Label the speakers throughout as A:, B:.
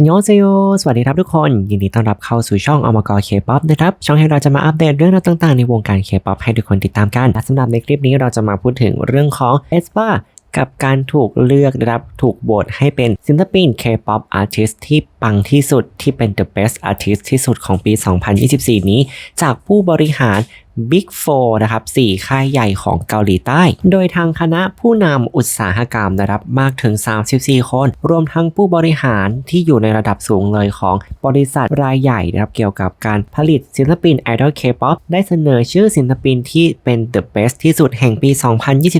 A: อันยองเซโยสวัสดีครับทุกคน ยินดีต้อนรับเข้าสู่ช่องอมกรเคป๊อปนะครับ ช่องให้เราจะมาอัปเดตเรื่องราวต่างๆในวงการเคป๊อปให้ทุกคนติดตามกันและสำหรับในคลิปนี้เราจะมาพูดถึงเรื่องของเอสปากับการถูกเลือกนะครับถูกโหวตให้เป็นศิลปิน K-pop artist ที่ปังที่สุดที่เป็น the best artist ที่สุดของปี 2024 นี้ จากผู้บริหาร Big 4 นะครับ 4 ค่ายใหญ่ของเกาหลีใต้ โดยทางคณะผู้นำอุตสาหกรรมนะครับมากถึง 34 คน รวมทั้งผู้บริหารที่อยู่ในระดับสูงเลยของบริษัทรายใหญ่นะครับเกี่ยวกับการผลิตศิลปินไอดอลเคป๊อปได้เสนอชื่อศิลปินที่เป็น the best ที่สุดแห่งปี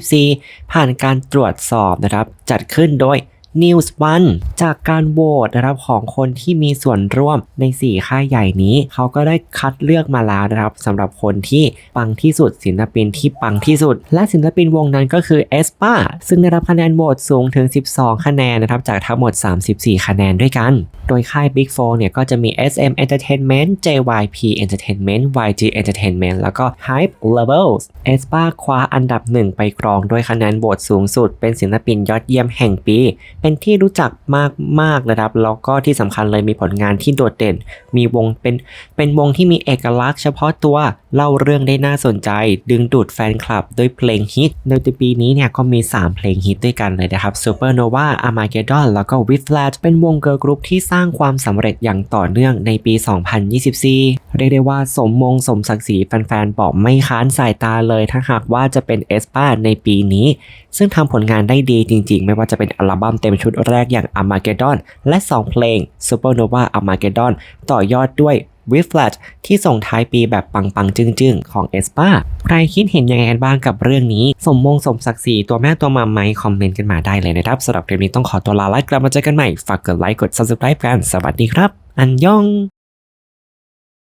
A: 2024 ผ่านการตรวจสอบนะครับจัดขึ้นโดย News One จากการโหวตนะครับของคนที่มีส่วนร่วมใน 4 ค่ายใหญ่นี้ เขาก็ได้คัดเลือกมาแล้วนะครับสำหรับคนที่ปังที่สุดศิลปินที่ปังที่สุด และศิลปินวงนั้นก็คือ e s p a ซึ่งได้รับคะแนนโหวตสูงถึง 12 คะแนนนะครับจากทั้งหมด 34 คะแนนด้วยกัน โดยค่าย Big 4เนี่ยก็จะมี SM Entertainment JYP Entertainment YG Entertainment แล้วก็ Hype Levels e s p a คว้าอันดับหนึ่งไปครองด้วยคะแนนโหวตสูงสุด เป็นศิลปินยอดเยี่ยมแห่งปีเป็นที่รู้จักมากมากนะครับ แล้วก็ที่สำคัญเลยมีผลงานที่โดดเด่น มีวงเป็นเป็นวงที่มีเอกลักษณ์เฉพาะตัวเล่าเรื่องได้น่าสนใจ ดึงดูดแฟนคลับด้วยเพลงฮิตในปีนี้เนี่ยก็มี 3 เพลงฮิตด้วยกันเลยนะครับ Supernova Armageddon แล้วก็ With Flat เป็นวงเกิร์ลกรุ๊ปที่สร้างความสำเร็จอย่างต่อเนื่องในปี 2024 เรียกได้ว่าสมมงสมศักดิ์ศรีแฟนๆบอกไม่ค้านสายตาเลยถ้าหากว่าจะเป็นเอสปาในปีนี้ ซึ่งทำผลงานได้ดีจริงๆ ไม่ว่าจะเป็นอัลบั้มเต็มชุดแรกอย่าง Armageddon และ 2 เพลง Supernova Armageddon ต่อยอดด้วย w i f l a t ที่ส่งท้ายปีแบบปังๆ จึ้งๆ ของเอสปาใครคิดเห็นยังไงกันบ้างกับเรื่องนี้ สมมงสมศักดิ์ศรีตัวแม่ตัวมาไหมคอมเมนต์กันมาได้เลยนะครับสำหรับคลิปนี้ต้องขอตัวลาไลค์กลับมาเจอกันใหม่ ฝากกดไลค์กด subscribe กัน สวัสดีครับ อันยอง